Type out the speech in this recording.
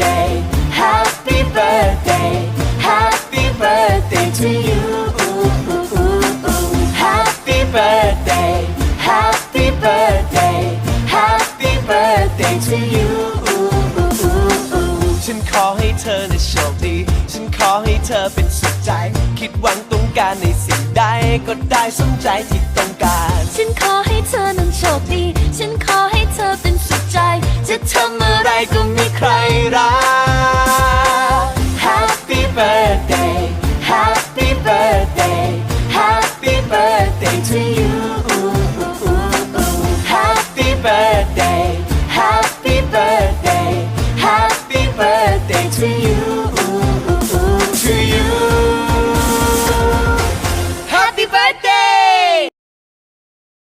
birthday Happy birthday Happy birthday to you ooh, ooh, ooh, ooh. Happy birthday Happy birthday Happy birthday to you ooh, ooh, ooh, ooh. ฉันขอให้เธอได้โชคดี ฉันขอให้เธอเป็นสุขใจ คิดหวังต้องการในสิ่งใดก็ได้สมใจที่ต้องการ ฉันขอให้เธอนั้นโชคดี ฉันขอให้เธอเป็นสุขใจ จะทำ ก็มีใครรัก